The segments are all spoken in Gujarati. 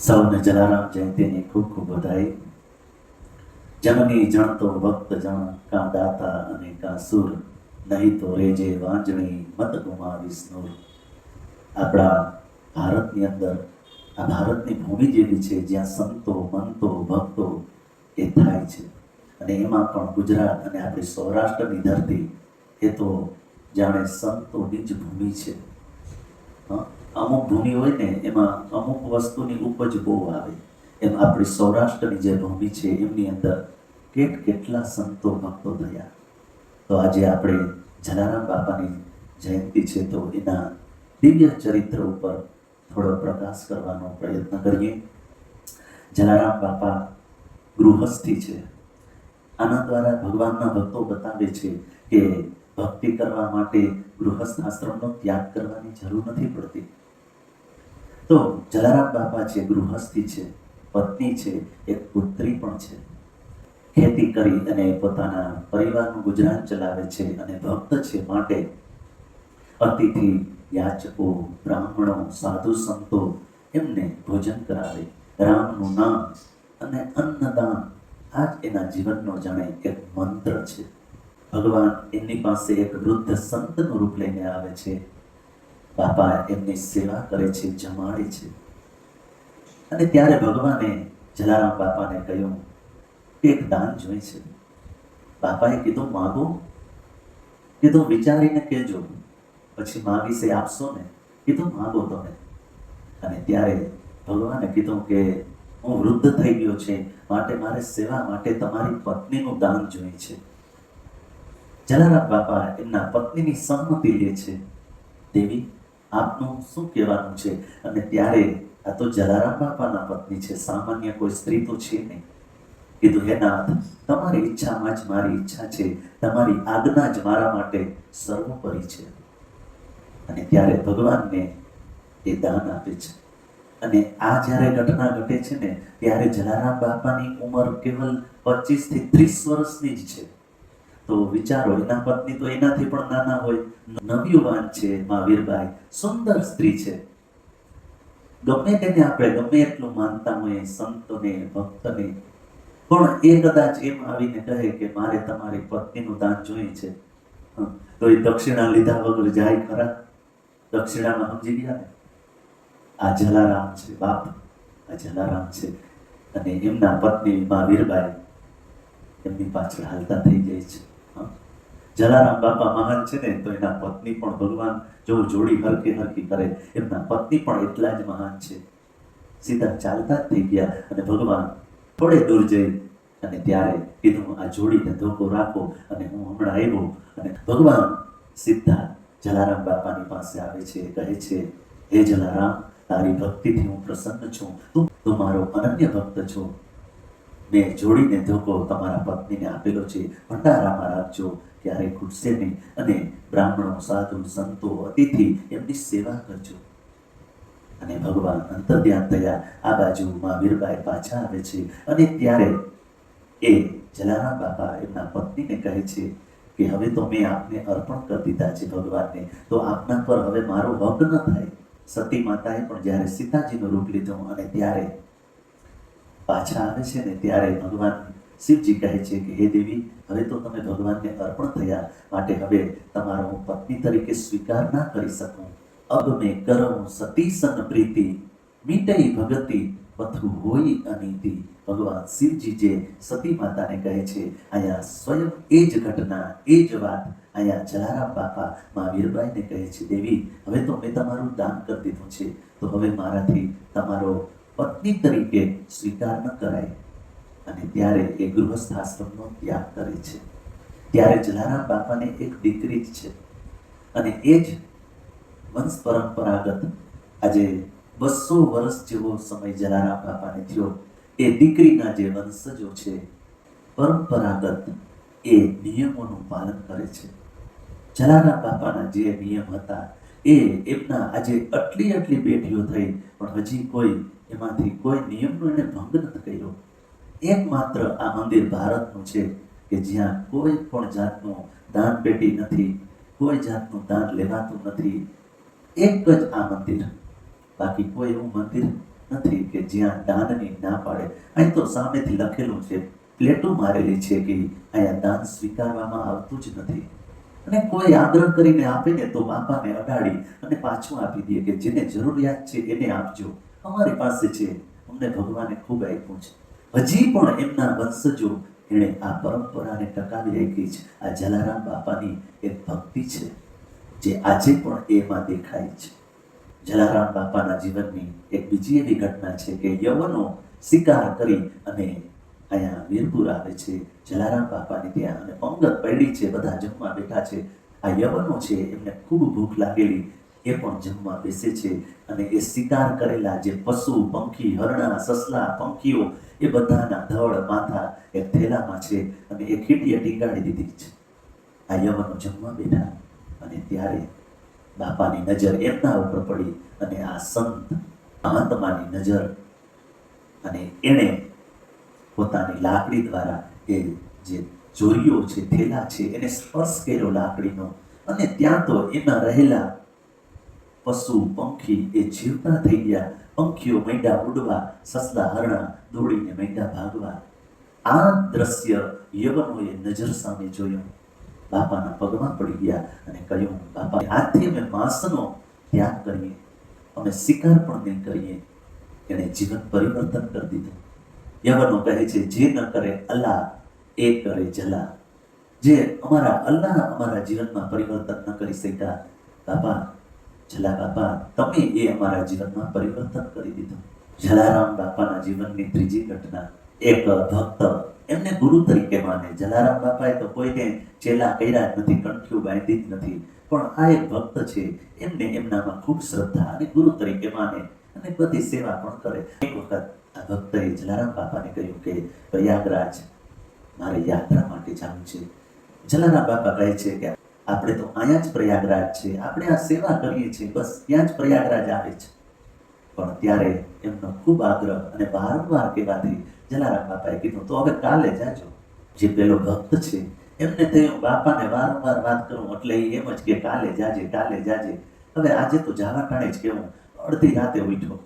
સૌને જલારામ જયંતિની ખૂબ ખૂબ વધાઈ જનની જણતો ભક્ત જણ, કા દાતા અને કા સુર, નહીં તો રેજે વાંજણી, મત ગુમાવીશ નૂર આપણા ભારતની અંદર, આ ભારતની ભૂમિ જેવી છે, જ્યાં સંતો, મંતો, ભક્તો એ થાય છે. અને એમાં પણ ગુજરાત અને આપણી સૌરાષ્ટ્રની ધરતી, એ તો જાણે સંતોની જ ભૂમિ છે. હં? અમુક ભૂમિ હોય ને, એમાં અમુક વસ્તુની ઉપજ બહુ આવે. એમ આપણી સૌરાષ્ટ્રની જે ભૂમિ છે, એમની અંદર કેટ કેટલા સંતો ભક્તો થયા. તો આજે આપણે જલારામ બાપાની જયંતિ છે, તો એના દિવ્ય ચરિત્ર ઉપર થોડો પ્રકાશ કરવાનો પ્રયત્ન કરીએ. જલારામ બાપા ગૃહસ્થી છે. આના દ્વારા ભગવાનના ભક્તો બતાવે છે કે ભક્તિ કરવા માટે ગૃહસ્થ આશ્રમનો ત્યાગ કરવાની જરૂર નથી પડતી. તો જલારામ બાપા છે ગૃહસ્થી છે, પત્ની છે, એક પુત્રી પણ છે. ખેતી કરી અને પોતાના પરિવારનું ગુજરાન ચલાવે છે અને ભક્ત છે માટે અતિથિ, યાચકો, બ્રાહ્મણો, સાધુ સંતો એમને ભોજન કરાવે. રામનું નામ અને અન્નદાન આ જ એના જીવનનો જાણે એક મંત્ર છે. ભગવાન એમની પાસે એક વૃદ્ધ સંતનું રૂપ લઈને આવે છે. બાપા એમની સેવા કરે છે, જમાડે છે. અને ત્યારે ભગવાને જલારામ બાપાને કહ્યું, એક દાન જોઈ છે. બાપાએ કીધું, માગો. કીધું, વિચારીને કહેજો. પછી માગીશે આપશો ને. કીધું, માગો તમે. અને ત્યારે ભગવાને કીધું કે, હું વૃદ્ધ થઈ ગયો છે, માટે મારે સેવા માટે તમારી પત્નીનું દાન જોઈએ છે. જલારામ બાપા એમના પત્નીની સંમતિ લે છે. દેવી આપનું શું કહેવાનું છે? અને ત્યારે આ તો જલારામ બાપાના પત્ની છે. સામાન્ય કોઈ સ્ત્રી તો છે નહીં. કીધું, હે નાથ, તમારી ઈચ્છામાં જ મારી ઈચ્છા છે. તમારી આજ્ઞા જ મારા માટે સર્વોપરી છે. અને ત્યારે ભગવાનને એ દાન આપે છે. અને આ જ્યારે ઘટના ઘટે છે ને, ત્યારે જલારામ બાપાની ઉંમર કેવલ પચીસથી ત્રીસ વર્ષની જ છે. તો વિચારો એના પત્ની તો એનાથી પણ નાના હોય. નવયુવાન છે મહાવીરબાઈ સુંદર સ્ત્રી છે. ગમે તેને આપણે, ગમે એટલું માનતા હોય સંતોને, ભક્તને. પણ એ કદાચ એમ આવીને કહે કે મારે તમારી પત્નીનું દાન જોઈએ છે. તો એ દક્ષિણા લીધા વગર જાય ખરા? દક્ષિણામાં સમજી ગયા ને? આ જલારામ છે, બાપ. આ જલારામ છે. અને એમના પત્ની મહાવીરબાઈ એમની પાછળ હાલતા થઈ જાય છે. જલારામ બાપા મહાન છે ને, તો એના પત્ની પણ ભગવાન જો જોડી હરકી હરકી કરે. એમના પત્ની પણ એટલા જ મહાન છે. સીધા ચાલતા જ થઈ ગયા અને ભગવાન થોડે દૂર જઈ અને ત્યારે કીધું, આ જોડીને ધોકો રાખો અને હું હમણાં આવ્યો. અને ભગવાન સીધા જલારામ બાપાની પાસે આવે છે, કહે છે, હે જલારામ, તારી ભક્તિથી હું પ્રસન્ન છું. તું તું મારો અનન્ય ભક્ત છો. મેં જોડીને ધોકો તમારા પત્નીને આપેલો છે. ભંડારામાં રાખજો. ક્યારે ખૂટશે નહીં અને બ્રાહ્મણો, સાધુ, સંતો, અતિથિ એમની સેવા કરજો. અને ભગવાન અંતર્ધ્યાન થયા. આ બાજુ મહાવીરબાઈ પાછા આવે છે અને ત્યારે એ જલારામ બાપા એમના પત્નીને કહે છે કે, હવે તો મેં આપને અર્પણ કરી દીધા છે ભગવાનને. તો આપના પર હવે મારો હક ન થાય. સતી માતાએ પણ જ્યારે સીતાજીનું રૂપ લીધું અને ત્યારે પાછા આવે છે ને ત્યારે ભગવાન શિવજી કહે છે કે, હે દેવી, હવે તો તમે ભગવાનને અર્પણ થયા. માટે હવે તમારો હું પત્ની તરીકે સ્વીકાર ના કરી શકું. અબ મેં કરમ સતી સન પ્રીતિ. મીટઈ ભગતિ પથુ હોય અનીતિ. ભગવાન શિવજી જે સતી માતાને કહે છે અહીંયા સ્વયં એ જ ઘટના, એ જ વાત. અહીંયા જલારામ બાપા મહાવીરબાઈને કહે છે, દેવી, હવે તો મેં તમારું દાન કરી દીધું છે. તો હવે મારાથી તમારો પત્ની તરીકે સ્વીકાર ન કરાય અને ત્યારે એ ગૃહસ્થ આશ્રમનો ત્યાગ કરે છે. ત્યારે જલારામ બાપાને એક દીકરી જ છે અને એ જ વંશ પરંપરાગત આજે બસો વર્ષ જેવો સમય જલારામ બાપાને થયો. એ દીકરીના જે વંશજો છે, પરંપરાગત એ નિયમોનું પાલન કરે છે. જલારામ બાપાના જે નિયમ હતા એ એમના આજે આટલી આટલી પેઢીઓ થઈ, પણ હજી કોઈ એમાંથી કોઈ નિયમનો એને ભંગ નથી કર્યો. એકમાત્ર આ મંદિર ભારતનું છે કે જ્યાં કોઈ પણ જાતનું દાન પેટી નથી, કોઈ જાતનું દાન લેવાતું નથી. એક જ આ મંદિર. બાકી કોઈ એવું મંદિર નથી કે જ્યાં દાનની ના પાડે. અહીં તો સામેથી લખેલું છે, પ્લેટો મારેલી છે કે અહીંયા દાન સ્વીકારવામાં આવતું જ નથી. અને કોઈ આગ્રહ કરીને આપે ને તો બાપાને અડાડી અને પાછું આપી દે કે જેને જરૂરિયાત છે એને આપજો. અમારી પાસે છે. અમને ભગવાને ખૂબ આપ્યું છે. હજી પણ એમના વંશજો એણે આ પરંપરાને ટકાવી રાખી છે. આ જલારામ બાપાની એક ભક્તિ છે, જે આજે પણ એમાં દેખાય છે. જલારામ બાપાના જીવનની એક બીજી એવી ઘટના છે કે યવનો શિકાર કરી અને અહીંયા વીરપુર આવે છે, જલારામ બાપાની ત્યાં અને પંગત પડી છે, બધા જમવા બેઠા છે. આ યવનો છે, એમને ખૂબ ભૂખ લાગેલી, એ પણ જમવા બેસે છે અને એ શિકાર કરેલા જે પશુ, પંખી, હરણા, સસલા, પંખીઓ, એ બધાના ધડ, માથા એ થેલામાં છે અને એ ખીટીએ ટીંગાડી દીધી છે. આ યવનો જમવા બેઠા અને ત્યારે બાપાની નજર એમના ઉપર પડી અને આ સંત મહાત્માની નજર અને એણે પોતાની લાકડી દ્વારા એ જે જોરીઓ છે, થેલા છે, એને સ્પર્શ કર્યો લાકડીનો. અને ત્યાં તો એમાં રહેલા પશુ, પંખી એ જીવતા થઈ ગયા. પંખીઓ માંડ્યા ઉડવા, સસલા હરણા દોડીને માંડ્યા ભાગવા. આ દ્રશ્ય યવનોએ નજર સામે જોયું. બાપાના પગમાં પડી ગયા અને કહ્યું, બાપા હાથથી અમે માંસનો ત્યાગ કરીએ. અમે શિકાર પણ નહીં કરીએ. એણે જીવન પરિવર્તન કરી દીધું. યવનો કહે છે, જે ન કરે, અલ્લાહ એ કરે જલા. જે અમારા અલ્લાહ અમારા જીવનમાં પરિવર્તન ન કરી શક્યા, બાપા, જલા બાપા, તમે એ અમારા જીવનમાં પરિવર્તન કરી દીધું. જલારામ બાપાના જીવનની ત્રીજી ઘટના, એક ભક્ત એમને ગુરુ તરીકે માને. જલારામ બાપાએ તો કોઈને ચેલા કર્યા જ નથી, કંઠ્યું બાંધી જ નથી. પણ આ એક ભક્ત છે, એમને એમનામાં ખૂબ શ્રદ્ધા અને ગુરુ તરીકે માને અને બધી સેવા પણ કરે. એક વખત આ ભક્તએ જલારામ બાપાને કહ્યું કે પ્રયાગરાજ મારે યાત્રા માટે જવું છે. જલારામ બાપા કહે છે કે આપણે તો અહીંયા જ પ્રયાગરાજ છે. આપણે આ સેવા કરીએ છીએ. બસ ત્યાં જ પ્રયાગરાજ આવે છે. પણ ત્યારે એમનો ખૂબ આગ્રહ અને વારંવાર કહેવાથી જલારામ બાપાએ કીધું, તો હવે કાલે જાજો. જે પેલો ભક્ત છે, એમને થયું બાપાને વારંવાર વાત કરું એટલે એમ જ કે, કાલે જાજે કાલે જાજે. હવે આજે તો જાવા ટાણે જ કેવું અડધી રાતે ઉઠ્યો.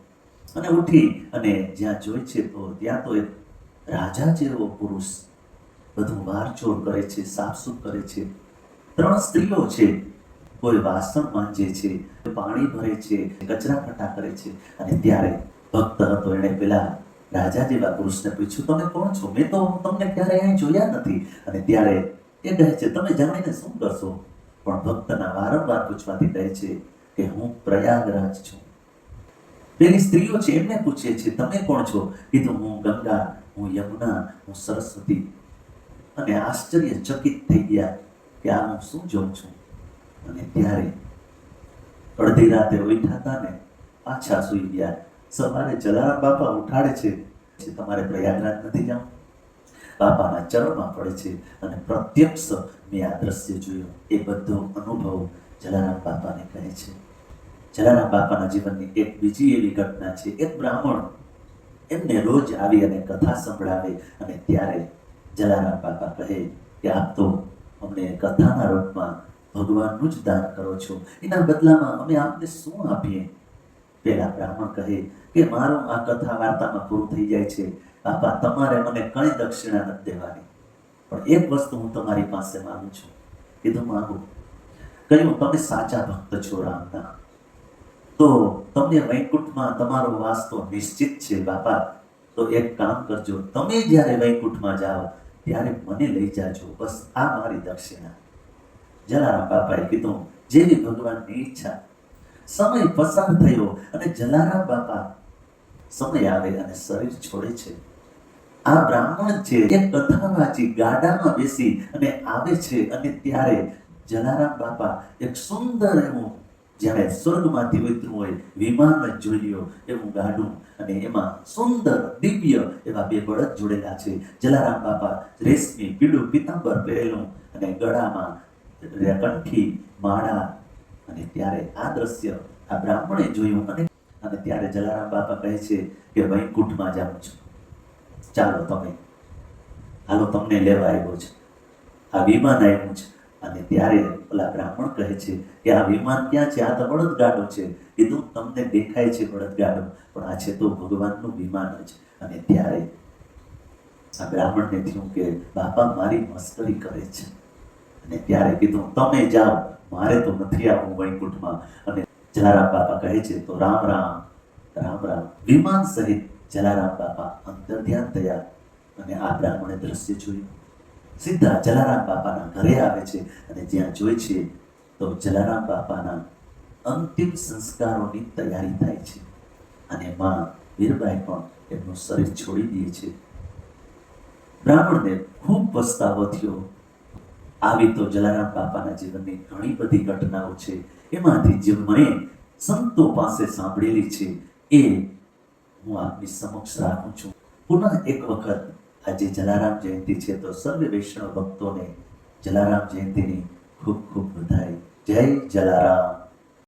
અને ઉઠી અને જ્યાં જોઈ છે તો ત્યાં તો રાજા જેવો પુરુષ બધું વારચોર કરે છે, સાફસૂફ કરે છે. ત્રણ સ્ત્રીઓ છે. કોઈ વાસણ માંજે છે, પાણી ભરે છે, કચરા ફટા કરે છે. અને ત્યારે ભક્ત હતો, એણે પેલા રાજા જેવા પુરુષને પૂછ્યું, તમે કોણ છો? મેં તો તમને ક્યારે અહીં જોયા નથી. અને ત્યારે એ કહે છે, તમે જાણીને શું કરશો? પણ ભક્તના વારંવાર પૂછવાથી કહે છે કે, હું પ્રયાગરાજ છું. પેલી સ્ત્રીઓ છે, એમને પૂછે છે, તમે કોણ છો? કીધું, હું ગંગા, હું યમુના, હું સરસ્વતી. અને આશ્ચર્યચકિત થઈ ગયા કે આ હું શું જોઉં છું? અને ત્યારે અડધી રાતે ઉઠ્યા હતા ને, પાછા સૂઈ ગયા. સવારે જલારામ બાપા ઉઠાડે છે. તમારે પ્રયાગરાજ નથી જાઉં બાપાના ચરણમાં પડે છે. અને પ્રત્યક્ષ મેં આ દ્રશ્ય જોયું. એ બધો અનુભવ જલારામ બાપાને કહે છે. જલારામ બાપાના જીવનની એક બીજી એવી ઘટના છે. એક બ્રાહ્મણ એમને રોજ આવી અને કથા સંભળાવે અને ત્યારે જલારામ બાપા કહે કે, આપ તો અમને કથાના રૂપમાં ભગવાનનું જ દાન કરો છો. એના બદલામાં અમે આપને શું આપીએ? પેલા બ્રાહ્મણ કહે કે, મારો આ કથા વાર્તામાં પૂરું થઈ જાય છે. બાપા, તમારે મને કઈ દક્ષિણા નથી દેવાની. પણ એક વસ્તુ હું તમારી પાસે માનું છું. કીધું માગું. કહ્યું, તમે સાચા ભક્ત છો, રામના. તો તમને વૈકુંઠમાં તમારો વાસ તો નિશ્ચિત છે, બાપા. તો એક કામ કરજો, તમે જ્યારે વૈકુંઠમાં જાઓ, ત્યારે મને લઈ જાજો. બસ આ મારી દક્ષિણા. જલારામ બાપાએ કીધું, જેવી ભગવાનની ઈચ્છા. સમય પસાર થયો અને જલારામ બાપા સમય આવે અને શરીર છોડે છે. આ બ્રાહ્મણ છે, એ કથા વાંચી ગાડામાં બેસી અને આવે છે અને ત્યારે જલારામ બાપા એક સુંદર એવું જ્યારે સ્વર્ગમાંથી ઉતર્યું હોય વિમાન જ જોઈ લ્યો એવું ગાડું અને એમાં સુંદર, દિવ્ય એવા બે બળદ જોડેલા છે. જલારામ બાપા રેશમી, પીળું પિતાંબર પહેરેલું અને ગળામાં કંઠી માળા અને ત્યારે આ દ્રશ્ય આ બ્રાહ્મણે જોયું અને અને ત્યારે જલારામ બાપા કહે છે કે, વૈકુંઠમાં જાઉં છું. ચાલો તમે, હાલો તમને લેવા આવ્યો છે. આ વિમાન આવ્યું છે. અને ત્યારે પેલા બ્રાહ્મણ કહે છે કે આ વિમાન ક્યાં છે? આ તો બળદગાડો છે. કીધું તમને દેખાય છે બળદગાડો, પણ આ છે તો ભગવાનનું વિમાન જ. અને ત્યારે આ બ્રાહ્મણને થયું કે, બાપા, મારી મસ્કરી કરે છે. અને ત્યારે કીધું, તમે જાઓ, મારે તો નથી આવવું વૈકુંઠમાં. અને જલારામ બાપા કહે છે, તો રામ રામ રામ રામ. વિમાન સહિત જલારામ બાપા અંતર ધ્યાન થયા અને આ બ્રાહ્મણે દ્રશ્ય જોયું. સીધા જલારામ બાપાના ઘરે આવે છે અને જ્યાં જોઈ છે, તો જલારામ બાપાના અંતિમ સંસ્કારોની તૈયારી થાય છે. અને માં વીરબાઈ પણ એમનું શરીર છોડી દે છે. બ્રાહ્મણને ખૂબ પસ્તાવો થયો. આવી તો જલારામ બાપાના જીવનની ઘણી બધી ઘટનાઓ છે. એમાંથી જે મને સંતો પાસે સાંભળેલી છે, એ હું આપની સમક્ષ રાખું છું. પુનઃ એક વખત આજે જલારામ જયંતિ છે તો સર્વ વૈષ્ણવ ભક્તોને જલારામ જયંતિની ખૂબ ખૂબ વધાઈ જય જલારામ.